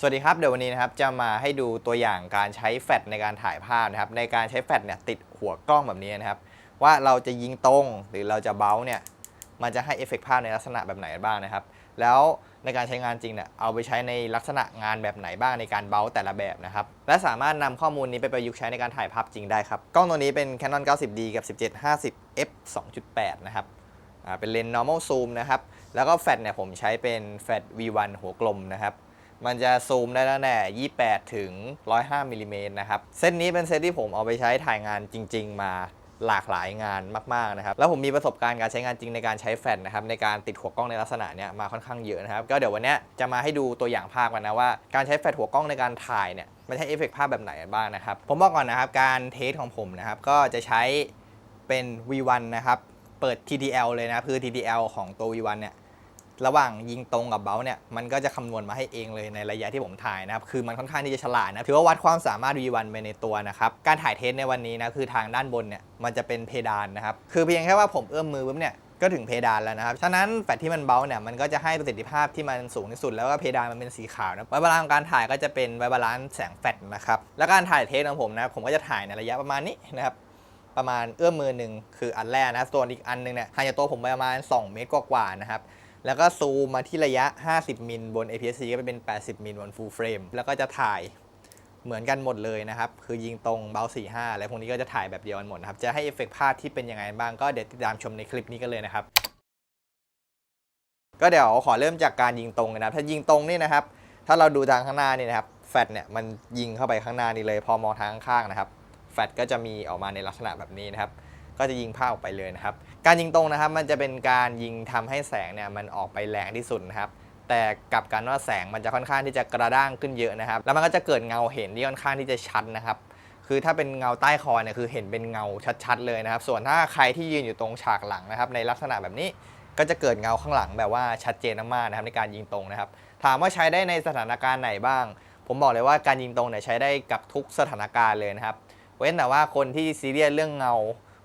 สวัสดีครับ เดี๋ยววันนี้นะครับจะมาให้ดูตัวอย่างการใช้แฟลชในการถ่ายภาพนะครับ ในการใช้แฟลชเนี่ยติดหัวกล้องแบบนี้นะครับ ว่าเราจะยิงตรงหรือเราจะเบ้าเนี่ยมันจะให้เอฟเฟกต์ภาพในลักษณะแบบไหนบ้างนะครับ แล้วในการใช้งานจริงเนี่ยเอาไปใช้ในลักษณะงานแบบไหนบ้างในการเบ้าแต่ละแบบนะครับ และสามารถนำข้อมูลนี้ไปประยุกต์ใช้ในการถ่ายภาพจริงได้ครับกล้องตัวนี้เป็น Canon 90D กับ 1750 f 2.8 นะครับเป็นเลนส์ normal zoom นะครับแล้วก็แฟลชเนี่ยผมใช้เป็นแฟลช V1 หัวกลมนะครับ มันจะซูมได้ตั้งแต่ 28 ถึง 105มิลลิเมตรนะครับเซตนี้เป็นเซตที่ผมเอาไปใช้ถ่ายงานจริง ๆ มาหลากหลายงานมาก ๆ นะครับ แล้วผมมีประสบการณ์การใช้งานจริงในการใช้แฟลชนะครับ ในการติดหัวกล้องในลักษณะเนี้ยมาค่อนข้างเยอะนะครับ ก็เดี๋ยววันนี้จะมาให้ดูตัวอย่างภาพกันนะว่า การใช้แฟลชหัวกล้องในการถ่ายเนี่ยมันใช้เอฟเฟกต์ภาพแบบไหนกันบ้างนะครับ ผมบอกก่อนนะครับการเทสของผมนะครับก็จะใช้เป็น V1 นะครับเปิด TTL เลยนะคือ TTL ของตัว V1 เนี่ย ระหว่างยิงตรงกับเบ้าเนี่ยมันก็จะคำนวณมาให้เองเลยในระยะที่ผมถ่ายนะครับคือมันค่อนข้างที่จะฉลาดนะถือว่าวัดความสามารถ V1 ไปในตัวนะครับการถ่ายเทสในวันนี้นะคือทางด้านบนเนี่ยมันจะเป็นเพดานนะครับคือเพียงแค่ว่าผมเอื้อมมือปุ๊บเนี่ยก็ถึงเพดานแล้วนะครับ ฉะนั้นแฟลชที่มันเบาเนี่ย มันก็จะให้ประสิทธิภาพที่มันสูงที่สุด แล้วก็เพดานมันเป็นสีขาวนะไวบาลานซ์ของการถ่ายก็จะเป็นไวบาลานซ์แสงแฟลชนะครับ แล้วการถ่ายเทสของผมนะ ผมก็จะถ่ายในระยะประมาณนี้นะครับ ประมาณเอื้อมมือหนึ่งคืออันแรกนะ ส่วนอีกอันนึงเนี่ยห่างจากตัวผมไปประมาณ 2 เมตรกว่าๆนะครับ แล้วก็ซูมมาที่ระยะ 50 มิลบน APS-C ก็เป็น 80 มิลบน full frame แล้วก็จะถ่ายเหมือนกันหมดเลยนะครับ คือยิงตรงเบล45อะไรพวกนี้ก็จะถ่ายแบบเดียวกันหมดนะครับ จะให้เอฟเฟกต์ภาพที่เป็นยังไงบ้างก็เดี๋ยวติดตามชมในคลิปนี้กันเลยนะครับ ก็เดี๋ยวขอเริ่มจากการยิงตรงกันนะครับถ้ายิงตรงนี่นะครับ ถ้าเราดูทางข้างหน้านี่นะครับแฟลชเนี่ยมันยิงเข้าไปข้างหน้านี่เลย พอมองทางข้างๆนะครับแฟลชก็จะมีออกมาในลักษณะแบบนี้นะครับ ก็จะยิงภาพออกไปเลยนะครับ การยิงตรงนะครับมันจะเป็นการยิงทำให้แสงเนี่ยมันออกไปแรงที่สุดนะครับแต่กลับกันว่าแสงมันจะค่อนข้างที่จะกระด้างขึ้นเยอะนะครับ แล้วมันก็จะเกิดเงาเห็นที่ค่อนข้างที่จะชัดนะครับ คือถ้าเป็นเงาใต้คอเนี่ยคือเห็นเป็นเงาชัดๆเลยนะครับ ส่วนถ้าใครที่ยืนอยู่ตรงฉากหลังนะครับ ในลักษณะแบบนี้ก็จะเกิดเงาข้างหลังแบบว่าชัดเจนมากๆนะครับในการยิงตรงนะครับ ถามว่าใช้ได้ในสถานการณ์ไหนบ้าง ผมบอกเลยว่าการยิงตรงเนี่ยใช้ได้กับทุกสถานการณ์เลยนะครับ เว้นแต่ว่าคนที่ซีเรียสเรื่องเงา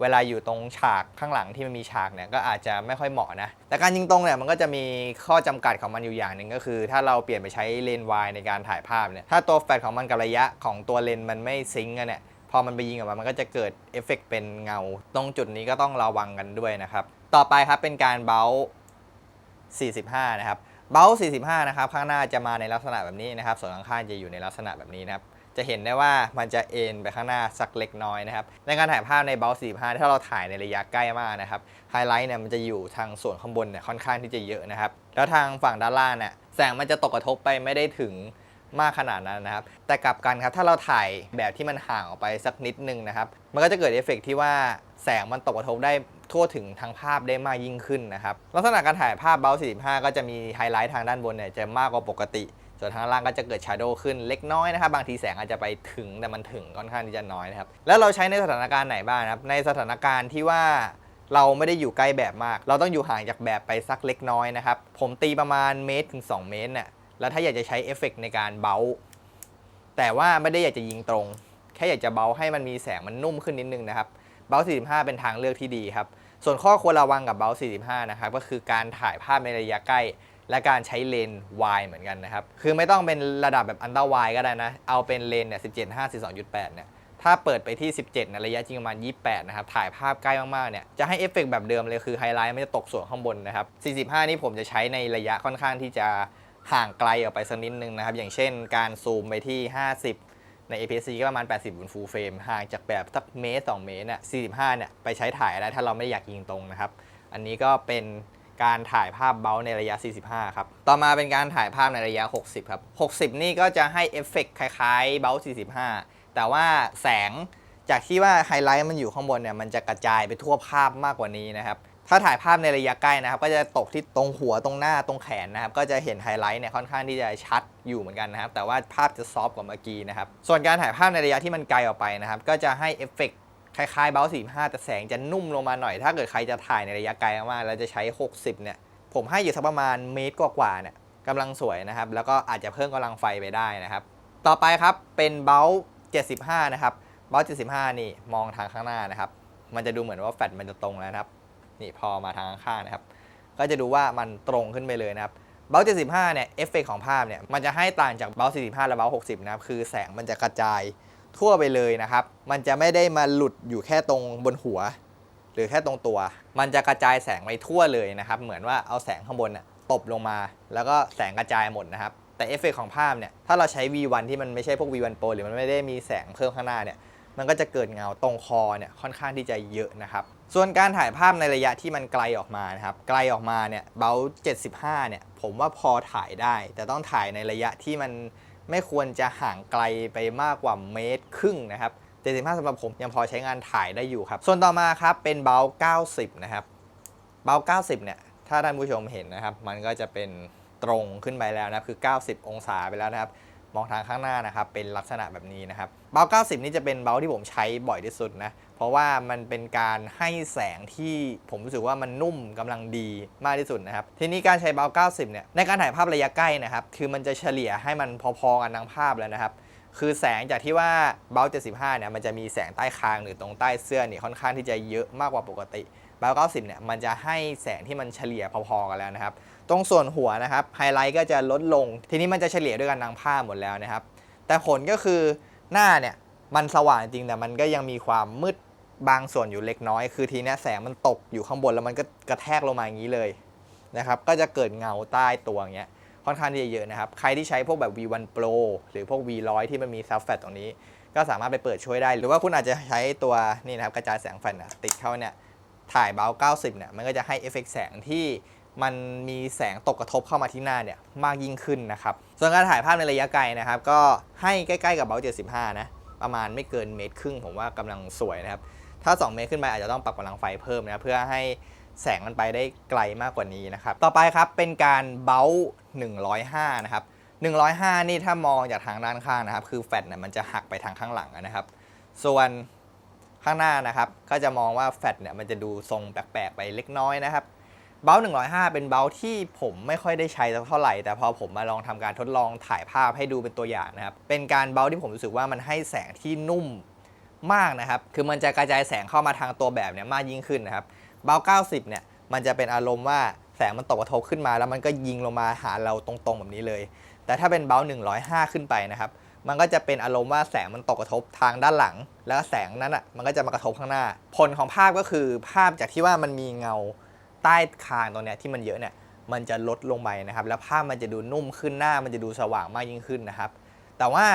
เวลาอยู่ตรงฉากข้างหลังที่มันมีฉากเนี่ยก็อาจจะไม่ค่อยเหมาะนะ แต่การยิงตรงเนี่ยมันก็จะมีข้อจำกัดของมันอยู่อย่างหนึ่งก็คือ ถ้าเราเปลี่ยนไปใช้เลนส์วายในการถ่ายภาพเนี่ยถ้าตัวแฟลชของมันกับระยะของตัวเลนส์มันไม่ซิงก์กันเนี่ยพอมันไปยิงออกมา มันก็จะเกิดเอฟเฟกต์เป็นเงา ตรงจุดนี้ก็ต้องระวังกันด้วยนะครับ ต่อไปครับเป็นการเบ้า45 นะครับ เบ้า45 นะครับ ข้างหน้าจะมาในลักษณะแบบนี้นะครับ ส่วนข้างๆจะอยู่ในลักษณะแบบนี้นะครับ จะเห็นได้ว่ามันจะเอ็นไปข้างหน้าสักเล็กน้อยนะครับในการถ่ายภาพในเบลสี่ห้าถ้าเราถ่ายในระยะใกล้มากนะครับไฮไลท์เนี่ยมันจะอยู่ทางส่วนข้างบนเนี่ยค่อนข้างที่จะเยอะนะครับแล้วทางฝั่งด้านล่างเนี่ยแสงมันจะตกกระทบไปไม่ได้ถึงมากขนาดนั้นนะครับ แต่กลับกันครับ ถ้าเราถ่ายแบบที่มันห่างออกไปสักนิดนึงนะครับ มันก็จะเกิดเอฟเฟกต์ที่ว่าแสงมันตกกระทบได้ทั่วถึงทางภาพได้มากยิ่งขึ้นนะครับ ลักษณะการถ่ายภาพเบล45ก็จะมีไฮไลท์ทางด้านบนเนี่ยจะมากกว่าปกติ ส่วนทางล่างก็จะเกิดชาโดว์ขึ้นเล็กน้อยนะครับบางทีแสงอาจจะไปถึงแต่มันถึงค่อนข้างที่จะน้อยนะครับแล้วเราใช้ในสถานการณ์ไหนบ้างนะครับในสถานการณ์ที่ว่าเราไม่ได้อยู่ใกล้แบบมาก เราต้องอยู่ห่างจากแบบไปสักเล็กน้อยนะครับ ผมตีประมาณเมตรถึง 2 เมตรเนี่ยแล้วถ้าอยากจะใช้เอฟเฟกต์ในการเบาแต่ว่าไม่ได้อยากจะยิงตรง แค่อยากจะเบาให้มันมีแสงมันนุ่มขึ้นนิดนึงนะครับ เบล45 เป็นทางเลือกที่ดีครับ ส่วนข้อควรระวังกับเบล45 นะครับ ก็คือการถ่ายภาพในระยะใกล้ และการใช้เลนส์วายเหมือนกันนะครับ คือไม่ต้องเป็นระดับแบบอันเดอร์วายก็ได้นะ เอาเป็นเลนส์เนี่ย17 5 42.8 เนี่ย ถ้าเปิดไปที่ 17ในระยะจริงประมาณ 28 นะครับ ถ่ายภาพใกล้มากๆ เนี่ย จะให้เอฟเฟกต์แบบเดิมเลย คือไฮไลท์ไมันจะตกส่วนข้างบนนะครับ 45 นี่ผมจะใช้ในระยะค่อนข้างที่จะห่างไกลออกไปสักนิดนึงนะครับ อย่างเช่น การซูมไปที่ 50ใน APS-C ก็ประมาณ 80บน full frame ห่างจากแบบสักเมตร 2 เมตรเนี่ย45 เนี่ย ไปใช้ถ่ายได้ถ้าเราไม่อยากยิงตรงนะครับ อันนี้ก็เป็น การถ่ายภาพเบลในระยะ 45 ครับ ต่อมาเป็นการถ่ายภาพในระยะ 60 ครับ 60 นี่ก็จะให้เอฟเฟกต์คล้ายๆเบล45 แต่ว่าแสงจากที่ว่าไฮไลท์มันอยู่ข้างบนเนี่ยมันจะกระจายไปทั่วภาพมากกว่านี้นะครับ ถ้าถ่ายภาพในระยะใกล้นะครับ ก็จะตกที่ตรงหัวตรงหน้าตรงแขนนะครับ ก็จะเห็นไฮไลท์เนี่ยค่อนข้างที่จะชัดอยู่เหมือนกันนะครับ แต่ว่าภาพจะซอฟต์กว่าเมื่อกี้นะครับ ส่วนการถ่ายภาพในระยะที่มันไกลออกไปนะครับ ก็จะให้เอฟเฟกต์ คล้ายๆเบล45แต่แสงจะนุ่มลงมาหน่อย ถ้าเกิดใครจะถ่ายในระยะไกลมากๆแล้วจะใช้ 60 เนี่ย ผมให้อยู่สักประมาณเมตรกว่าๆเนี่ยกำลังสวยนะครับ แล้วก็อาจจะเพิ่มกำลังไฟไปได้นะครับ ต่อไปครับเป็นเบล75 นะครับเบล75 นี่มองทางข้างหน้านะครับ มันจะดูเหมือนว่าแฟลชมันจะตรงแล้วนะครับ นี่พอมาทางข้างนะครับ ก็จะดูว่ามันตรงขึ้นไปเลยนะครับเเบล75 เนี่ยเอฟเฟกของภาพเนี่ยมันจะให้ต่างจากเบล45 และเบล60 นะครับคือแสงมันจะกระจาย ทั่วไปเลยนะครับ มันจะไม่ได้มาหลุดอยู่แค่ตรงบนหัว หรือแค่ตรงตัว มันจะกระจายแสงไปทั่วเลยนะครับ เหมือนว่าเอาแสงข้างบนน่ะตบลงมา แล้วก็แสงกระจายหมดนะครับ แต่เอฟเฟกของภาพเนี่ย ถ้าเราใช้ V1 ที่มันไม่ใช่พวก V1 Pro หรือมันไม่ได้มีแสงเพิ่มข้างหน้าเนี่ย มันก็จะเกิดเงาตรงคอเนี่ยค่อนข้างที่จะเยอะนะครับ ส่วนการถ่ายภาพในระยะที่มันไกลออกมานะครับ ไกลออกมาเนี่ยเบล75เนี่ย ผมว่าพอถ่ายได้ แต่ต้องถ่ายในระยะที่มัน ไม่ควรจะห่างไกลไปมากกว่าเมตรครึ่งนะครับ 75สำหรับผมยังพอใช้งานถ่ายได้อยู่ครับ ส่วนต่อมาครับเป็นเบล90 นะครับ เบล90 เนี่ย ถ้าท่านผู้ชมเห็นนะครับ มันก็จะเป็นตรงขึ้นไปแล้วนะคือ 90 องศาไปแล้วนะครับ มองทางข้างหน้านะครับเป็นลักษณะแบบนี้นะครับเบล90 นี่จะเป็นเบลที่ผมใช้บ่อยที่สุดนะเพราะว่ามันเป็นการให้แสงที่ผมรู้สึกว่ามันนุ่มกำลังดีมากที่สุดนะครับทีนี้การใช้เบล90 เนี่ยในการถ่ายภาพระยะใกล้นะครับคือมันจะเฉลี่ยให้มันพอๆกันทั้งภาพแล้วนะครับคือแสงจากที่ว่าเบล75 เนี่ยมันจะมีแสงใต้คางหรือตรงใต้เสื้อเนี่ยค่อนข้างที่จะเยอะมากกว่าปกติ เบล90เนี่ยมันจะให้แสงที่มันเฉลี่ยพอๆกันแล้วนะครับ ตรงส่วนหัวนะครับไฮไลท์ก็จะลดลง ทีนี้มันจะเฉลี่ยด้วยกันทั้งภาพหมดแล้วนะครับ แต่ผลก็คือหน้าเนี่ยมันสว่างจริงแต่มันก็ยังมีความมืดบางส่วนอยู่เล็กน้อย คือทีนี้แสงมันตกอยู่ข้างบนแล้วมันก็กระแทกลงมาอย่างนี้เลยนะครับ ก็จะเกิดเงาใต้ตัวอย่างเงี้ยค่อนข้างที่จะเยอะนะครับ ใครที่ใช้พวกแบบ V1 Pro หรือพวก V100 ที่มันมีซับแฟลตตรงนี้ ก็สามารถไปเปิดช่วยได้ หรือว่าคุณอาจจะใช้ตัวนี่นะครับกระจายแสงแฟลชนะติดเข้าเนี่ย ถ่ายเบล90เนี่ยมันก็จะให้เอฟเฟกต์แสงที่มันมีแสงตกกระทบเข้ามาที่หน้าเนี่ยมากยิ่งขึ้นนะครับ ส่วนการถ่ายภาพในระยะไกลนะครับ ก็ให้ใกล้ๆกับเบล75 นะ ประมาณไม่เกินเมตรครึ่งผมว่ากำลังสวยนะครับ ถ้า 2 เมตรขึ้นไปอาจจะต้องปรับกำลังไฟเพิ่มนะเพื่อให้แสงมันไปได้ไกลมากกว่านี้นะครับ ต่อไปครับเป็นการเบล105 นะครับ 105 นี่ถ้ามองจากทางด้านข้างนะครับ คือแฟลชเนี่ยมันจะหักไปทางข้างหลังนะครับ ส่วน ข้างหน้านะครับ ก็จะมองว่าแฟลชเนี่ยมันจะดูทรงแปลกๆไปเล็กน้อยนะครับ เบล105 เป็นเบลที่ผมไม่ค่อยได้ใช้สักเท่าไหร่ แต่พอผมมาลองทำการทดลองถ่ายภาพให้ดูเป็นตัวอย่างนะครับ เป็นการเบลที่ผมรู้สึกว่ามันให้แสงที่นุ่มมากนะครับ คือมันจะกระจายแสงเข้ามาทางตัวแบบเนี่ยมากยิ่งขึ้นนะครับ เบล90 เนี่ย มันจะเป็นอารมณ์ว่าแสงมันตกกระทบขึ้นมา แล้วมันก็ยิงลงมาหาเราตรงๆแบบนี้เลย แต่ถ้าเป็นเบล105 ขึ้นไปนะครับ มันก็จะเป็นอารมณ์ว่าแสงมันตกกระทบทางด้านหลัง แล้วแสงนั้นอะมันก็จะมากระทบข้างหน้า ผลของภาพก็คือภาพจากที่ว่ามันมีเงาใต้คางตรงเนี้ยที่มันเยอะเนี่ยมันจะลดลงไปนะครับ แล้วภาพมันจะดูนุ่มขึ้นหน้ามันจะดูสว่างมากยิ่งขึ้นนะครับ แต่ว่า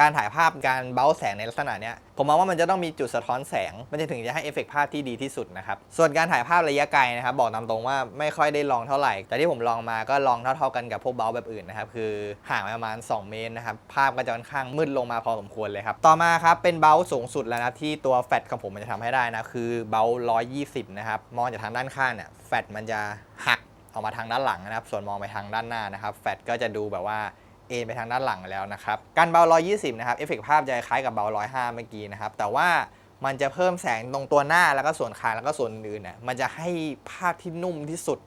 การถ่ายภาพการเบ้าแสงในลักษณะเนี้ยผมมองว่ามันจะต้องมีจุดสะท้อนแสง มันจะถึงจะให้เอฟเฟกต์ภาพที่ดีที่สุดนะครับ ส่วนการถ่ายภาพระยะไกลนะครับบอกตามตรงว่าไม่ค่อยได้ลองเท่าไหร่ แต่ที่ผมลองมาก็ลองเท่าๆกันกับพวกเบ้าแบบอื่นนะครับ คือห่างประมาณ 2 เมตรนะครับ ภาพก็จะค่อนข้างมืดลงมาพอสมควรเลยครับ ต่อมาครับเป็นเบ้าสูงสุดแล้วนะที่ตัวแฟลชของผมมันจะทำให้ได้นะคือเบ้า120 นะครับ มองจากทางด้านข้างเนี่ยแฟลชมันจะหักออกมาทางด้านหลังนะครับ ส่วนมองไปทางด้านหน้านะครับ แฟลชก็จะดูแบบว่า เอนไปทางด้านหลังแล้วนะครับการเบา 120 นะครับเอฟเฟกต์ภาพจะคล้ายกับเบา 105 เมื่อกี้นะครับ แต่ว่ามันจะเพิ่มแสงตรงตัวหน้าแล้วก็ส่วนคางแล้วก็ส่วนอื่นเนี่ยมันจะให้ภาพที่นุ่มที่สุด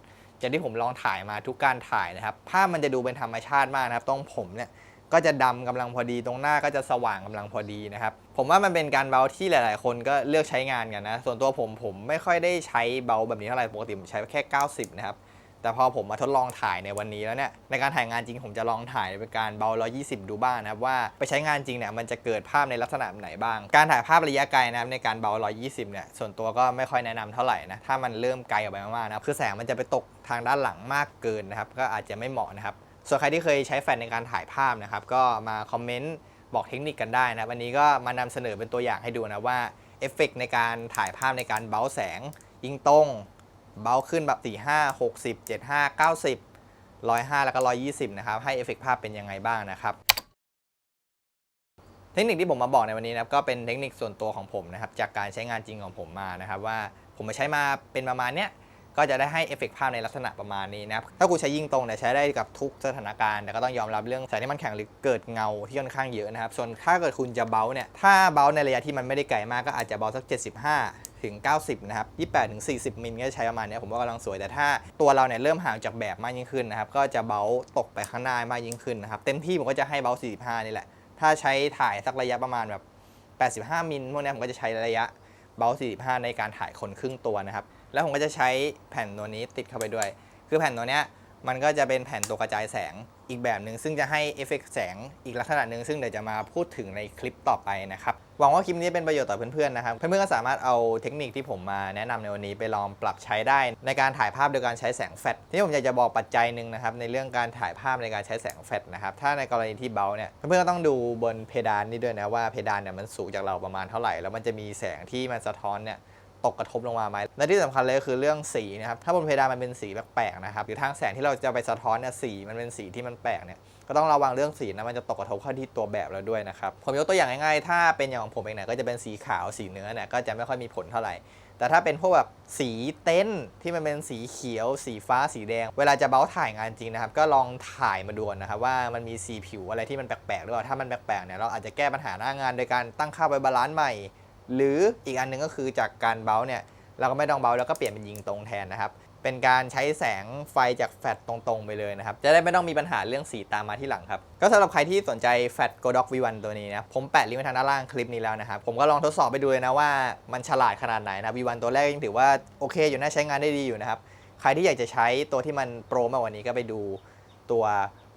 จากที่ผมลองถ่ายมาทุกการถ่ายนะครับ ภาพมันจะดูเป็นธรรมชาติมากนะครับตรงผมเนี่ยก็จะดำกำลังพอดีตรงหน้าก็จะสว่างกำลังพอดีนะครับ ผมว่ามันเป็นการเบาที่หลาย ๆ คนก็เลือกใช้งานกันนะ ส่วนตัวผมผมไม่ค่อยได้ใช้เบาแบบนี้เท่าไหร่ปกติผมใช้แค่ 90 นะครับ แต่พอผมมาทดลองถ่ายในวันนี้แล้วเนี่ยในการถ่ายงานจริงผมจะลองถ่ายเป็นการเบา 120 ดูบ้างนะครับว่าไปใช้งานจริงเนี่ยมันจะเกิดภาพในลักษณะไหนบ้าง การถ่ายภาพระยะไกลนะครับในการเบา 120 เนี่ยส่วนตัวก็ไม่ค่อยแนะนำเท่าไหร่นะถ้ามันเริ่มไกลออกไปมากๆนะคือแสงมันจะไปตกทางด้านหลังมากเกินนะครับก็อาจจะไม่เหมาะนะครับส่วนใครที่เคยใช้แฟลชในการถ่ายภาพนะครับก็มาคอมเมนต์บอกเทคนิคกันได้นะวันนี้ก็มานำเสนอเป็นตัวอย่างให้ดูนะว่าเอฟเฟกในการถ่ายภาพในการเบาแสงยิงตรง เบาขึ้นแบบ 4 5 60 75 90 105 แล้วก็ 120 นะครับ ให้เอฟเฟกภาพเป็นยังไงบ้างนะครับ เทคนิคที่ผมมาบอกในวันนี้นะครับ ก็เป็นเทคนิคส่วนตัวของผมนะครับ จากการใช้งานจริงของผมมานะครับ ว่าผมมาใช้มาเป็นประมาณเนี้ยก็จะได้ให้เอฟเฟกต์ภาพในลักษณะประมาณนี้นะครับ ถ้ากูใช้ยิงตรงเนี่ยใช้ได้กับทุกสถานการณ์ แต่ก็ต้องยอมรับเรื่องแสงที่มันแข็งหรือเกิดเงาที่ค่อนข้างเยอะนะครับ ส่วนถ้าเกิดคุณจะเบาเนี่ย ถ้าเบาในระยะที่มันไม่ได้ไกลมากก็อาจจะเบาสัก 75 ถึง 90 นะครับ 28 ถึง 40 มิลก็ใช้ประมาณนี้ผมว่ากำลังสวย แต่ถ้าตัวเราเนี่ยเริ่มห่างจากแบบมากยิ่งขึ้นนะครับ ก็จะเบาตกไปข้างหน้ามากยิ่งขึ้นนะครับ เต็มที่ผมก็จะให้เบา45 นี่แหละ ถ้าใช้ถ่ายสักระยะประมาณแบบ 85 มิลพวกนี้ผมก็จะใช้ระยะเบา45 ในการถ่ายคนครึ่งตัวนะครับ แล้วผมก็จะใช้แผ่นตัวนี้ติดเข้าไปด้วย คือแผ่นตัวเนี้ย มันก็จะเป็นแผ่นตัวกระจายแสงอีกแบบหนึ่งซึ่งจะให้เอฟเฟกต์แสงอีกลักษณะหนึ่งซึ่งเดี๋ยวจะมาพูดถึงในคลิปต่อไปนะครับ หวังว่าคลิปนี้เป็นประโยชน์ต่อเพื่อนๆนะครับ เพื่อนๆก็สามารถเอาเทคนิคที่ผมมาแนะนำในวันนี้ไปลองปรับใช้ได้ ในการถ่ายภาพโดยการใช้แสงแฟลชที่ผมอยากจะบอกปัจจัยหนึ่งนะครับในเรื่องการถ่ายภาพในการใช้แสงแฟลชนะครับถ้าในกรณีที่เบาเนี่ยเพื่อนๆก็ต้องดูบนเพดานนี่ด้วยนะว่าเพดานเนี่ยมันสูงจากเราประมาณเท่าไหร่ แล้วมันจะมีแสงที่มันสะท้อนเนี่ย ตกกระทบลงมาไหมและที่สำคัญเลยก็คือเรื่องสีนะครับถ้าบนเพดานมันเป็นสีแปลกๆนะครับหรือทางแสงที่เราจะไปสะท้อนเนี่ยสีมันเป็นสีที่มันแปลกเนี่ยก็ต้องระวังเรื่องสีนะมันจะตกกระทบเข้าที่ตัวแบบเราด้วยนะครับผมยกตัวอย่างง่ายๆ ถ้าเป็นอย่างของผมเองเนี่ยก็จะเป็นสีขาวสีเนื้อเนี่ยก็จะไม่ค่อยมีผลเท่าไหร่ แต่ถ้าเป็นพวกแบบสีเต็นท์ที่มันเป็นสีเขียว สีฟ้าสีแดง เวลาจะเบ้าถ่ายงานจริงนะครับ ก็ลองถ่ายมาดูนะครับว่ามันมีสีผิวอะไรที่มันแปลกๆหรือเปล่าถ้ามันแปลกๆเนี่ยเราอาจจะแก้ปัญหาหน้างานโดยการตั้งค่าไว้บาลานซ์ใหม่ หรืออีกอันหนึ่งก็คือจากการเบ้าเนี่ยเราก็ไม่ต้องเบาแล้วก็เปลี่ยนเป็นยิงตรงแทนนะครับ เป็นการใช้แสงไฟจากแฟลชตรงๆ ไปเลยนะครับ จะได้ไม่ต้องมีปัญหาเรื่องสีตามมาที่หลังครับ ก็สำหรับใครที่สนใจแฟลช Godox V1 ตัวนี้นะ ผมแปะลิงก์ไว้ทางด้านล่างคลิปนี้แล้วนะครับ ผมก็ลองทดสอบไปดูเลยนะว่ามันฉลาดขนาดไหนนะ V1 ตัวแรกยังถือว่าโอเคอยู่นะใช้งานได้ดีอยู่นะครับ ใครที่อยากจะใช้ตัวที่มันโปรมากกว่านี้ก็ไปดูตัว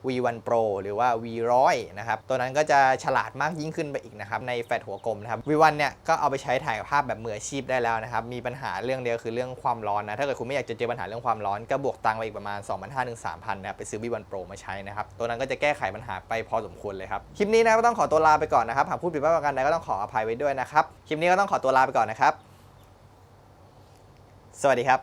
V1 Pro หรือว่า V100 นะครับ ตัวนั้นก็จะฉลาดมากยิ่งขึ้นไปอีกนะครับในแฟลชหัวกลมนะครับ V1 เนี่ยก็เอาไปใช้ถ่ายภาพแบบมืออาชีพได้แล้วนะครับ มีปัญหาเรื่องเดียวคือเรื่องความร้อนนะ ถ้าเกิดคุณไม่อยากจะเจอปัญหาเรื่องความร้อน ก็บวกตังค์ไปอีกประมาณ 2,500ถึง3,000นะครับไปซื้อ V1 Pro มาใช้นะครับ ตัวนั้นก็จะแก้ไขปัญหาไปพอสมควรเลยครับ คลิปนี้นะก็ต้องขอตัวลาไปก่อนนะครับ หากพูดผิดพลาดประการใดก็ต้องขออภัยไว้ด้วยนะครับ คลิปนี้ก็ต้องขอตัวลาไปก่อนนะครับ สวัสดีครับ